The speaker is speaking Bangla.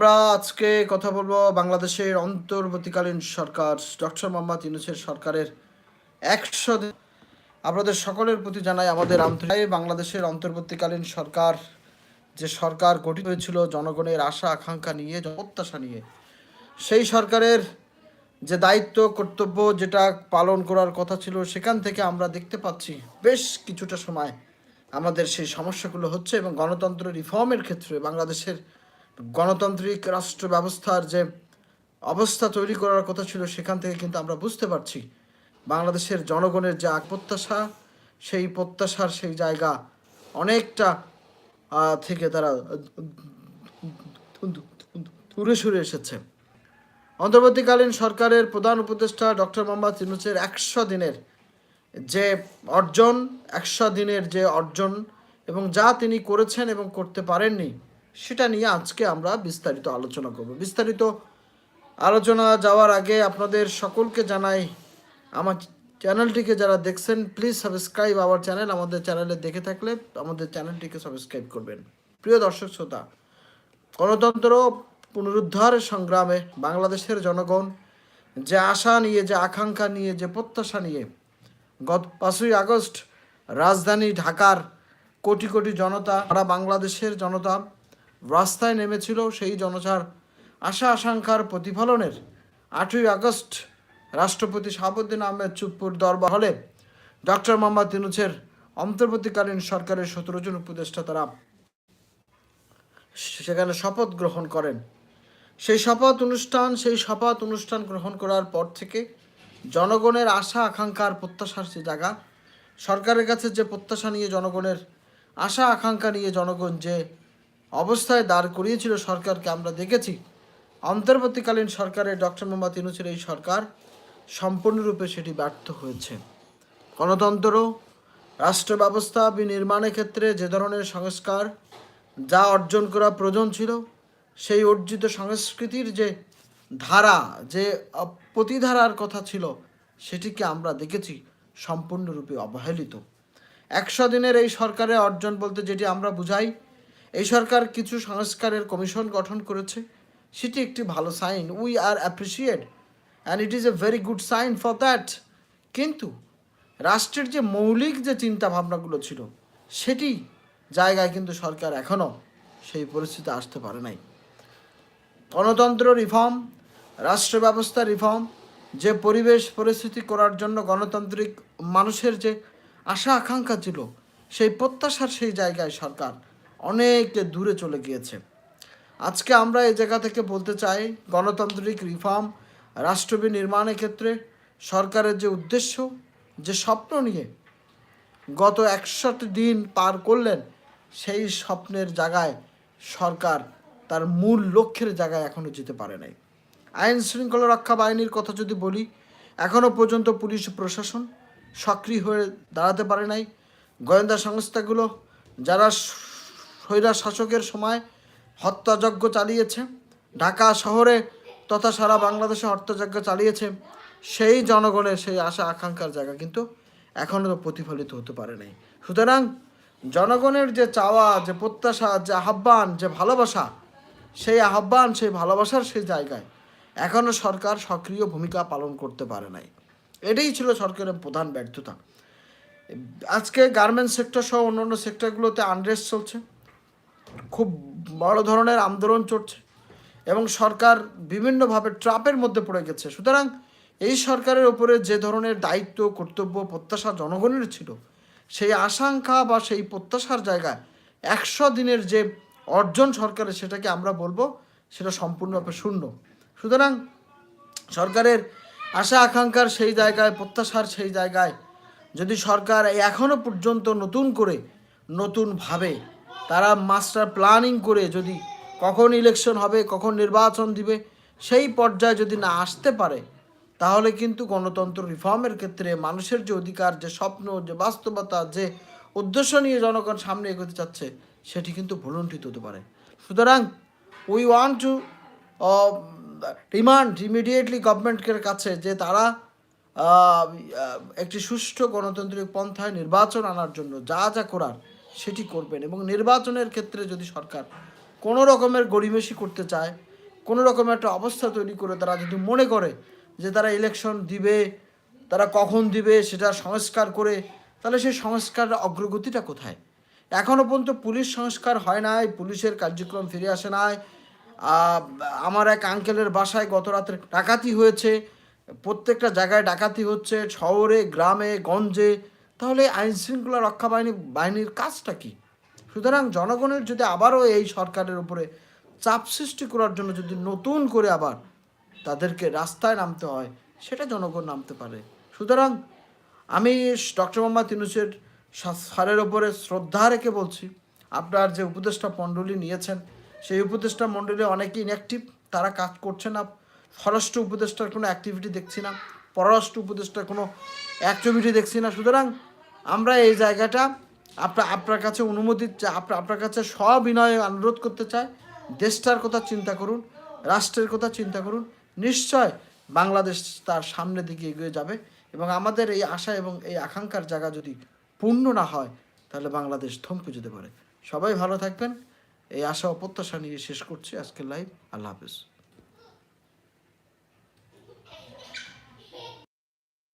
আমরা আজকে কথা বলব বাংলাদেশের অন্তর্বর্তীকালীন সরকার, ডক্টর মোহাম্মদ ইউনুসের সরকারের একশো আপনাদের সকলের প্রতি জানাই আমাদের আন্তরিক বাংলাদেশের অন্তর্বর্তীকালীন সরকার, যে সরকার গঠিত হয়েছিল জনগণের আশা, আকাঙ্ক্ষা নিয়ে, প্রত্যাশা নিয়ে, সেই সরকারের যে দায়িত্ব, কর্তব্য যেটা পালন করার কথা ছিল, সেখান থেকে আমরা দেখতে পাচ্ছি বেশ কিছুটা সময় আমাদের সেই সমস্যাগুলো হচ্ছে এবং গণতন্ত্র রিফর্মের ক্ষেত্রে বাংলাদেশের গণতান্ত্রিক রাষ্ট্র ব্যবস্থার যে অবস্থা তৈরি করার কথা ছিল, সেখান থেকে কিন্তু আমরা বুঝতে পারছি বাংলাদেশের জনগণের যে প্রত্যাশা, সেই প্রত্যাশার সেই জায়গা অনেকটা থেকে তারা দূরে সরে এসেছে। অন্তর্বর্তীকালীন সরকারের প্রধান উপদেষ্টা ডক্টর মোহাম্মদ ইউনুসের একশো দিনের যে অর্জন, একশো দিনের যে অর্জন এবং যা তিনি করেছেন এবং করতে পারেননি সেটা নিয়ে আজকে আমরা বিস্তারিত আলোচনা করব। বিস্তারিত আলোচনা যাওয়ার আগে আপনাদের সকলকে জানাই, আমার চ্যানেলটিকে যারা দেখছেন প্লিজ সাবস্ক্রাইব আওয়ার চ্যানেল আমাদের চ্যানেলে দেখে থাকলে আমাদের চ্যানেলটিকে সাবস্ক্রাইব করবেন। প্রিয় দর্শক শ্রোতা, গণতন্ত্র পুনরুদ্ধারের সংগ্রামে বাংলাদেশের জনগণ যে আশা নিয়ে, যে আকাঙ্ক্ষা নিয়ে, যে প্রত্যাশা নিয়ে গত পাঁচই আগস্ট রাজধানী ঢাকার কোটি কোটি জনতা, সারা বাংলাদেশের জনতা রাস্তায় নেমেছিল সেই জনতার আশা আকাঙ্ক্ষার প্রতিফলনের। আটই আগস্ট রাষ্ট্রপতি শাহাবুদ্দিন আহমেদ চুপ্পুর দরবার হলে ডক্টর মোহাম্মদ ইউনুসের অন্তর্বর্তীকালীন সরকারের সতেরো জন উপদেষ্টা তারা সেখানে শপথ গ্রহণ করেন। সেই শপথ অনুষ্ঠান, সেই শপথ অনুষ্ঠান গ্রহণ করার পর থেকে জনগণের আশা আকাঙ্ক্ষার প্রত্যাশার যে জায়গা, সরকারের কাছে যে প্রত্যাশা নিয়ে জনগণের আশা আকাঙ্ক্ষা নিয়ে জনগণ যে অবস্থায় দাঁড় করিয়েছিল সরকারকে আমরা দেখেছি। অন্তর্বর্তীকালীন সরকারের ডক্টর মোহাম্মদ ইউনুসের এই সরকার সম্পূর্ণরূপে সেটি ব্যর্থ হয়েছে। গণতন্ত্র রাষ্ট্র ব্যবস্থা বিনির্মাণের ক্ষেত্রে যে ধরনের সংস্কার যা অর্জন করা প্রয়োজন ছিল, সেই অর্জিত সংস্কৃতির যে ধারা, যে প্রতিধারার কথা ছিল, সেটিকে আমরা দেখেছি সম্পূর্ণরূপে অবহেলিত। একশো দিনের এই সরকারের অর্জন বলতে যেটি আমরা বুঝাই এই সরকার কিছু সংস্কারের কমিশন গঠন করেছে। সেটি একটি ভালো sign. We are appreciate, and it is a very good sign for that. কিন্তু রাষ্ট্রের যে মৌলিক যে চিন্তা ভাবনাগুলো ছিল, সেটি জায়গায় কিন্তু সরকার এখনও সেই পরিস্থিতি আসতে পারে নাই। গণতন্ত্র রিফর্ম, রাষ্ট্র ব্যবস্থা রিফর্ম, যে পরিবেশ পরিস্থিতি করার জন্য গণতান্ত্রিক মানুষের যে আশা আকাঙ্ক্ষা ছিল, সেই প্রত্যাশার সেই জায়গায় সরকার অনেক দূরে চলে গিয়েছে। আজকে আমরা এই জায়গা থেকে বলতে চাই, গণতান্ত্রিক রিফর্ম রাষ্ট্র নির্মাণের ক্ষেত্রে সরকারের যে উদ্দেশ্য, যে স্বপ্ন নিয়ে গত একশোটি দিন পার করলেন, সেই স্বপ্নের জায়গায় সরকার তার মূল লক্ষ্যের জায়গায় এখনও যেতে পারে নাই। আইন শৃঙ্খলা রক্ষা বাহিনীর কথা যদি বলি এখনও পর্যন্ত পুলিশ প্রশাসন সক্রিয় হয়ে দাঁড়াতে পারে নাই। গোয়েন্দা সংস্থাগুলো, যারা স্বৈরা শাসকের সময় হত্যাযজ্ঞ চালিয়েছে। ঢাকা শহরে তথা সারা বাংলাদেশে হত্যাযজ্ঞ চালিয়েছে সেই জনগণের সেই আশা আকাঙ্ক্ষার জায়গা। কিন্তু এখনও প্রতিফলিত হতে পারে নাই। সুতরাং জনগণের যে চাওয়া, যে প্রত্যাশা, যে আহ্বান, যে ভালোবাসা, সেই আহ্বান, সেই ভালোবাসার সেই জায়গায় এখনও সরকার সক্রিয় ভূমিকা পালন করতে পারে নাই। এটাই ছিল সরকারের প্রধান ব্যর্থতা। আজকে গার্মেন্টস সেক্টর সহ অন্যান্য সেক্টরগুলোতে আনরেস্ট চলছে। খুব বড় ধরনের আন্দোলন চড়ছে এবং সরকার বিভিন্নভাবে ট্রাপের মধ্যে পড়ে গেছে। সুতরাং এই সরকারের উপরে যে ধরনের দায়িত্ব, কর্তব্য, প্রত্যাশা জনগণের ছিল, সেই আশঙ্কা বা সেই প্রত্যাশার জায়গায় একশো দিনের যে অর্জন সরকারের সেটাকে আমরা বলব, সেটা সম্পূর্ণরূপে শূন্য। সুতরাং সরকারের আশা, আকাঙ্ক্ষার সেই জায়গায়, প্রত্যাশার সেই জায়গায় যদি সরকার এখনও পর্যন্ত নতুন করে, নতুনভাবে তারা মাস্টার প্ল্যানিং করে যদি কখন ইলেকশন হবে কখন নির্বাচন দিবে সেই পর্যায়ে যদি না আসতে পারে তাহলে কিন্তু গণতন্ত্র রিফর্মের ক্ষেত্রে মানুষের যে অধিকার যে স্বপ্ন যে বাস্তবতা যে উদ্দেশ্য নিয়ে জনগণ সামনে এগোতে চাচ্ছে সেটি কিন্তু ভুলণ্ঠিত হতে পারে। সুতরাং we want to demand immediately গভর্নমেন্টের কাছে যে তারা আহ, একটি সুষ্ঠু গণতান্ত্রিক পন্থায় নির্বাচন আনার জন্য যা যা করার সেটি করবেন এবং নির্বাচনের ক্ষেত্রে যদি সরকার কোনো রকমের গড়িমেশি করতে চায়, কোনো রকম একটা অবস্থা তৈরি করে তারা যদি মনে করে যে তারা ইলেকশন দিবে, তারা কখন দিবে সেটা সংস্কার করে, তাহলে সেই সংস্কার অগ্রগতিটা কোথায়? এখনও পর্যন্ত পুলিশ সংস্কার হয় নাই, পুলিশের কার্যক্রম ফিরে আসে নাই। আমার এক আঙ্কেলের বাসায় গত রাত্রে ডাকাতি হয়েছে, প্রত্যেকটা জায়গায় ডাকাতি হচ্ছে, শহরে, গ্রামে, গঞ্জে। তাহলে আইন শৃঙ্খলা রক্ষা বাহিনী, বাহিনীর কাজটা কি? সুতরাং জনগণের যদি আবারও এই সরকারের উপরে চাপ সৃষ্টি করার জন্য যদি নতুন করে আবার তাদেরকে রাস্তায় নামতে হয়, সেটা জনগণ নামতে পারে। সুতরাং আমি ডক্টর মোহাম্মদ ইউনুসের সারের ওপরে শ্রদ্ধা রেখে বলছি, আপনার যে উপদেষ্টা মণ্ডলী নিয়েছেন, সেই উপদেষ্টা মণ্ডলী অনেকেই ইনঅ্যাক্টিভ তারা কাজ করছে না। স্বরাষ্ট্র উপদেষ্টার কোনো অ্যাক্টিভিটি দেখছি না, পররাষ্ট্র উপদেষ্টার কোনো অ্যাক্টিভিটি দেখছি না। সুতরাং আমরা এই জায়গাটা আপনার আপনার কাছে অনুমতি আপনার আপনার কাছে সবিনয়ে অনুরোধ করতে চাই। দেশটার কথা চিন্তা করুন, রাষ্ট্রের কথা চিন্তা করুন। নিশ্চয় বাংলাদেশ তার সামনের দিকে এগিয়ে যাবে এবং আমাদের এই আশা এবং এই আকাঙ্ক্ষার জায়গা যদি পূর্ণ না হয়, তাহলে বাংলাদেশ থমকে যেতে পারে। সবাই ভালো থাকবেন। এই আশা ও প্রত্যাশা নিয়ে শেষ করছি আজকের লাইভ আল্লাহ হাফিজ।